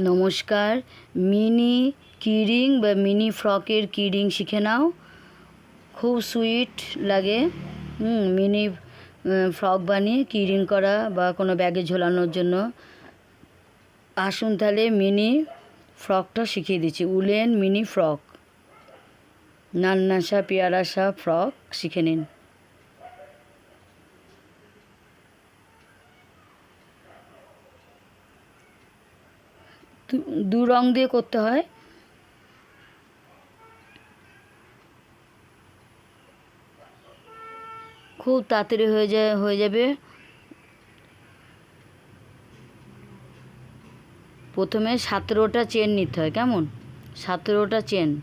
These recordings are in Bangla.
নমস্কার। মিনি কিরিং বা মিনি ফ্রকের কিরিং শিখে নাও। খুব সুইট লাগে। মিনি ফ্রক বানিয়ে কিরিং করা বা কোনো ব্যাগে ঝোলানোর জন্য। আসুন তাহলে মিনি ফ্রকটা শিখিয়ে দিচ্ছি। Woollen mini frock. নান্নাসা, পেয়ারাসা ফ্রক শিখে নিন। দু- রং দিয়ে করতে হয়। খুব তাড়াতাড়ি হয়ে যায়, হয়ে যাবে। প্রথমে সতেরোটা চেন নিতে হয়, কেমন? সতেরোটা চেন।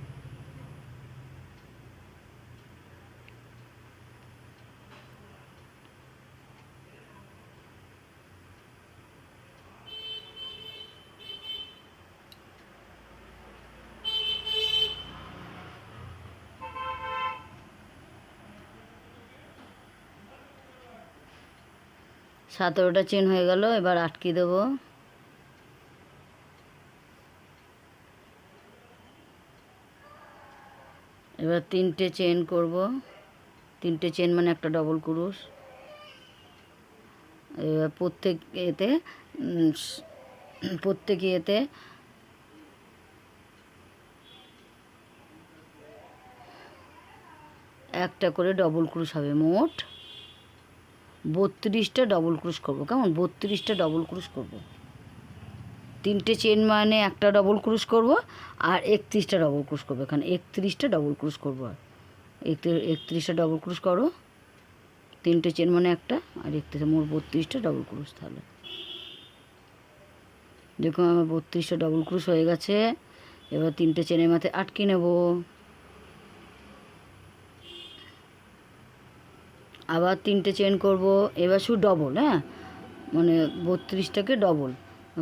সতেরোটা চেন হয়ে গেল, এবার আটকে দেবো। এবার তিনটে চেন করব। তিনটে চেন মানে একটা ডবল ক্রুশ। এবার প্রত্যেক এতে প্রত্যেক ইয়েতে একটা করে ডবল ক্রুশ হবে, মোট বত্রিশটা ডবল ক্রুশ করব। কেমন? বত্রিশটা ডবল ক্রুশ করব। তিনটে চেন মানে একটা ডবল ক্রুশ করব আর একত্রিশটা ডবল ক্রুশ করব। এখানে একত্রিশটা ডবল ক্রুশ করব আর। একত্রি- একত্রিশটা ডবল ক্রুশ করো। তিনটে চেন মানে একটা আর একত্রিশ মোট বত্রিশটা ডবল ক্রুশ তাহলে। দেখুন আমার বত্রিশটা ডবল ক্রুশ হয়ে গেছে। এবার তিনটে চেনের মাথায় আটকে নেব। আবার তিনটে চেন করব, এবার শুধু ডবল হ্যাঁ? মানে বত্রিশটাকে ডবল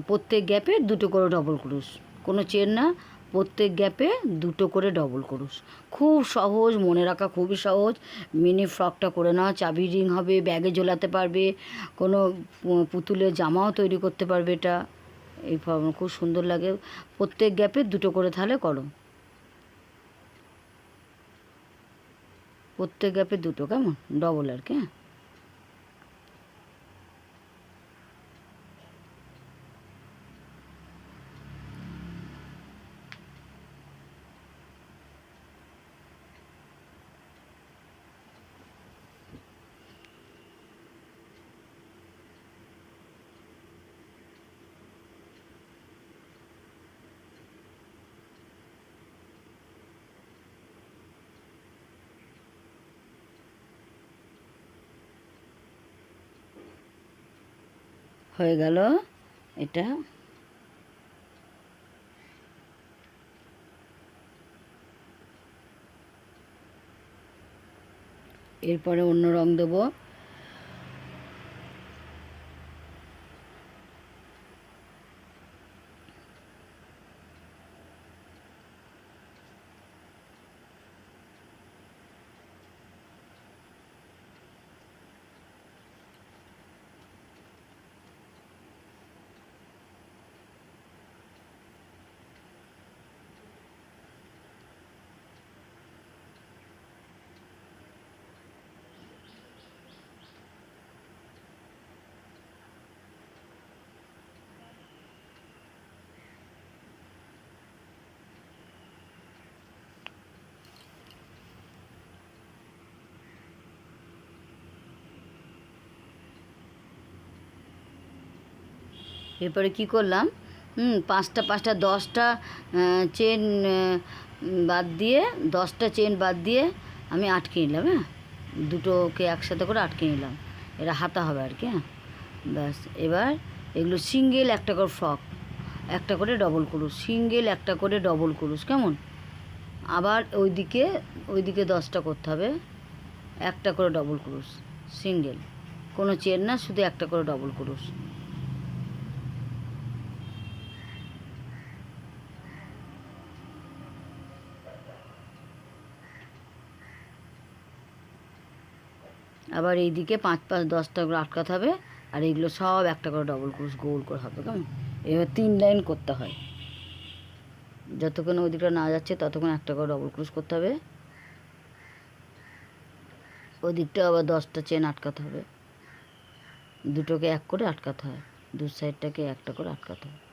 প্রত্যেক গ্যাপে দুটো করে ডবল ক্রুশ কোনো চেন না, প্রত্যেক গ্যাপে দুটো করে ডবল ক্রুশ খুব সহজ, মনে রাখা খুবই সহজ। মিনি ফ্রকটা করে নাও, চাবি রিং হবে, ব্যাগে ঝোলাতে পারবে, কোনো পুতুলের জামাও তৈরি করতে পারবে এটা। এই খুব সুন্দর লাগে। প্রত্যেক গ্যাপে দুটো করে তাহলে করো। প্রত্যেক গ্যাপে দুটো কেমন? ডবল আর কি হ্যাঁ? হয়ে গেল এটা। এরপরে অন্য রং দেবো। এরপরে কি করলাম? পাঁচটা পাঁচটা, দশটা চেন বাদ দিয়ে, দশটা চেন বাদ দিয়ে আমি আটকে নিলাম হ্যাঁ? দুটোকে একসাথে করে আটকে নিলাম। এটা হাতা হবে আর কি হ্যাঁ? ব্যাস, এবার এগুলো সিঙ্গেল একটা করে ফ্রক একটা করে ডবল ক্রুশ সিঙ্গেল একটা করে ডবল ক্রুশ কেমন? আবার ওইদিকে ওইদিকে দশটা করতে হবে, একটা করে ডবল ক্রুশ সিঙ্গেল কোনো চেন না, শুধু একটা করে ডবল ক্রুশ আবার এইদিকে পাঁচ পাঁচ দশটা করে আটকাতে হবে, আর এইগুলো সব একটা করে ডবল ক্রুশ গোল করে হবে, কেমন? এবার তিন লাইন করতে হয়। যতক্ষণ ওদিকটা না যাচ্ছে, ততক্ষণ একটা করে ডবল ক্রুশ করতে হবে। ওদিকটা আবার দশটা চেন আটকাতে হবে। দুটোকে এক করে আটকাতে হয়। দু সাইডটাকে একটা করে আটকাতে হয়।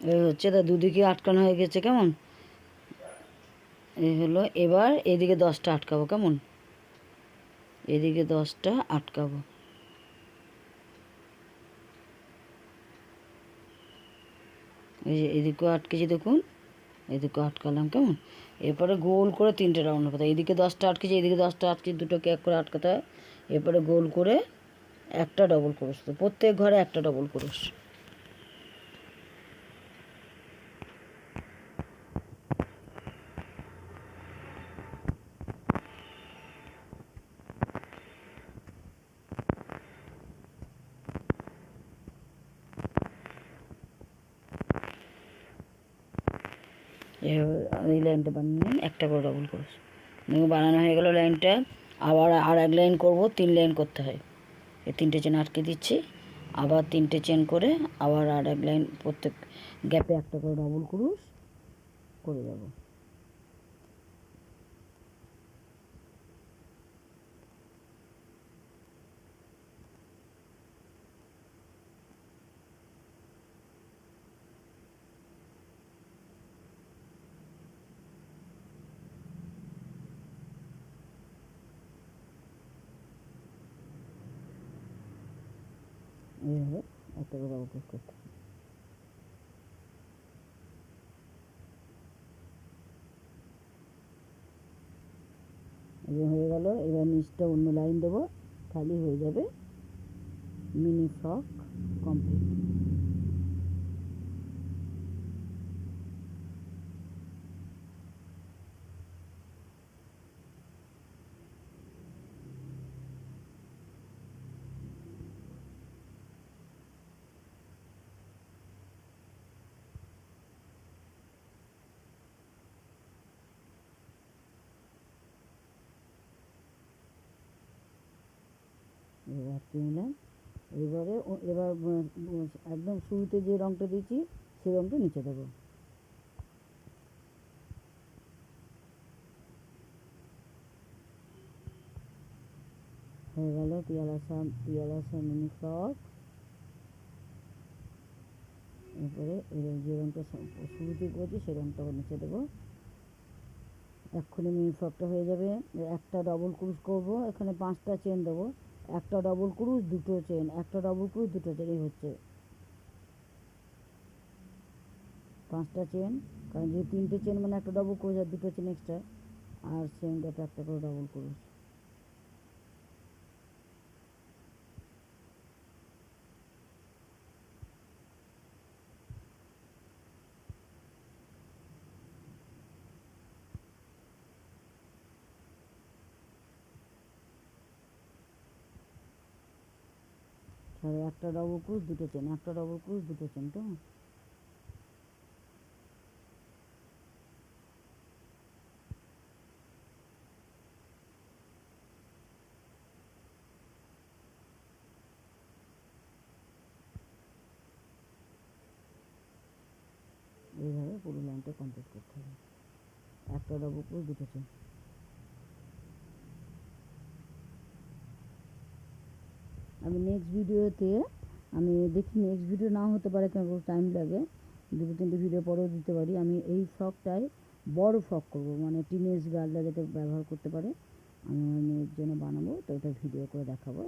এই হচ্ছে তা দুদিকে আটকানো হয়ে গেছে কেমন? এই হলো, এবার এদিকে দশটা আটকাবো কেমন? এদিকে দশটা আটকাবো। এই যে এদিকেও আটকেছি দেখুন, এদিকেও আটকালাম কেমন? এরপরে গোল করে তিনটে রাউন্ড হবে এদিকে দশটা আটকেছি, এদিকে দশটা আটকেছি, দুটোকে এক করে আটকাতে হয়। এরপরে গোল করে একটা ডবল ক্রোশ প্রত্যেক ঘরে একটা ডবল ক্রোশ এই লাইনটা বানিয়ে নিন একটা করে ডবল ক্রোশ বানানো হয়ে গেল লাইনটা আবার আর এক লাইন করব, তিন লাইন করতে হয়। এই তিনটে চেন আটকে দিচ্ছি। আবার তিনটে চেন করে আবার আর এক লাইন প্রত্যেক গ্যাপে একটা করে ডবল করুস করে যাব একটা করে ক্রুশ করতে। এবার হয়ে গেল, এবার নিচটা অন্য লাইন দেবো, খালি হয়ে যাবে মিনি ফ্রক কমপ্লিট এবার নিলাম এবারে এবার একদম শুরুতে যে রঙটা দিয়েছি সেই রঙটা নিচে দেবো। হয়ে গেল পিয়ালাসা পিয়ালাসা মিনি ফ্রক। এরপরে এর যে রঙটা শুরুতে করেছি সেই রঙটা নিচে দেবো। এক্ষুনি মিনি ফ্রকটা হয়ে যাবে। একটা ডবল ক্রুশ করব, এখানে পাঁচটা চেন দেবো। একটা ডবল ক্রুশ দুটো চেন একটা ডবল ক্রুশ দুটো চেন হচ্ছে। পাঁচটা চেন কারণ যে তিনটে চেন মানে একটা ডবল ক্রুশ আর দুটো চেন এক্সট্রা আর সেম গ্যাপে একটা করে ডবল ক্রুশ তাহলে একটা ডবল ক্রুজ দুটো চেন একটা ডবল ক্রুজ দুটো চেন তো? এইভাবে পুরো লাইনটা কমপ্লিট করতে হবে। একটা ডবল ক্রুজ দুটো চেন আমি নেক্সট ভিডিওতে আমি দেখি নেক্সট ভিডিও না হতে পারে কেন টাইম লাগে। দুটো তিনটে ভিডিও পরেও দিতে পারি। আমি এই ফ্রকটাই বড় ফ্রক করব মানে টিনেজ গার্লরা যাতে ব্যবহার করতে পারে, আমি আমার মেয়ের জন্য বানাবো, তো ওটা ভিডিও করে দেখাবো।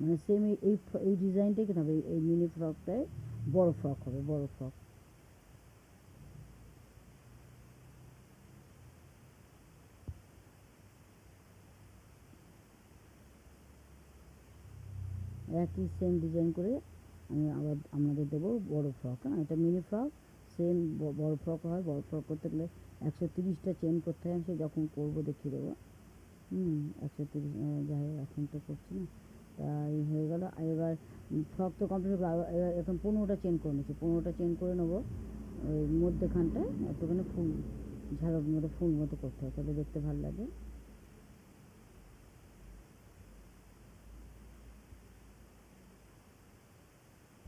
মানে সেম এই এই এই ডিজাইনটাই কেন হবে? এই মিনি ফ্রকটাই বড় ফ্রক হবে, বড় ফ্রক একই সেম ডিজাইন করে আমি আবার আপনাদের দেবো বড় ফ্রক হ্যাঁ? এটা মিনি ফ্রক সেম বড় ফ্রক হয়, বড় ফ্রক করতে গেলে একশো তিরিশটা চেন করতে হয়, সে যখন করব দেখিয়ে দেবো। হুম, একশো তিরিশ যাই হোক, এখন তো করছি না। তাই হয়ে গেল এবার ফ্রক তো কমপ্লিট আবার এবার এখন পনেরোটা চেন করে নিচ্ছি পনেরোটা চেন করে নেব, ওই মধ্যেখানটায়, একটুখানি ফুল ঝাড়ক মতো ফুল মতো করতে হয়, তাহলে দেখতে ভালো লাগে।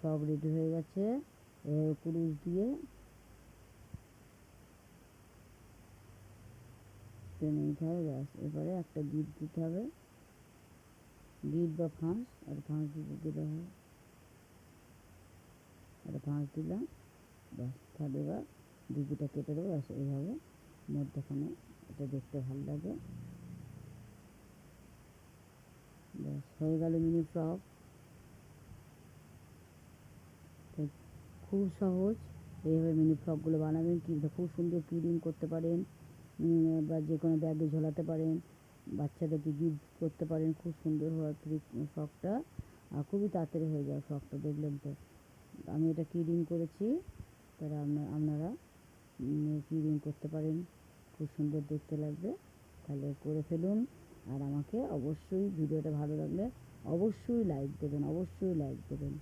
সব রেডি হয়ে গেছে। কুরুশ দিয়ে টেনে নিতে হবে, ব্যাস। এবারে একটা গিট দিতে হবে। গিট বা ফাঁস, আর ফাঁস দিতে দিলে হবে একটা ফাঁস দিলাম ব্যাস, তাহলে এবার ডিপিটা কেটে দেবো, ব্যাস, এইভাবে মধ্যখানে এটা দেখতে ভালো লাগে। ব্যাস, হয়ে গেল মিনি ফ্রক তো খুব সহজ। এইভাবে মিনি ফ্রকগুলো বানাবেন, কি খুব সুন্দর কিডিং করতে পারেন বা যে কোনো ব্যাগে ঝোলাতে পারেন, বাচ্চাদেরকে গিফট করতে পারেন, খুব সুন্দর হয় ফ্রকটা আর খুবই তাড়াতাড়ি হয়ে যায় ফ্রকটা দেখলেন তো। আমি এটা কিডিং করেছি, তারা আপনারা কিডিং করতে পারেন, খুব সুন্দর দেখতে লাগবে। তাহলে করে ফেলুন। আর আমাকে অবশ্যই ভিডিওটা ভালো লাগলে অবশ্যই লাইক দেবেন, অবশ্যই লাইক দেবেন।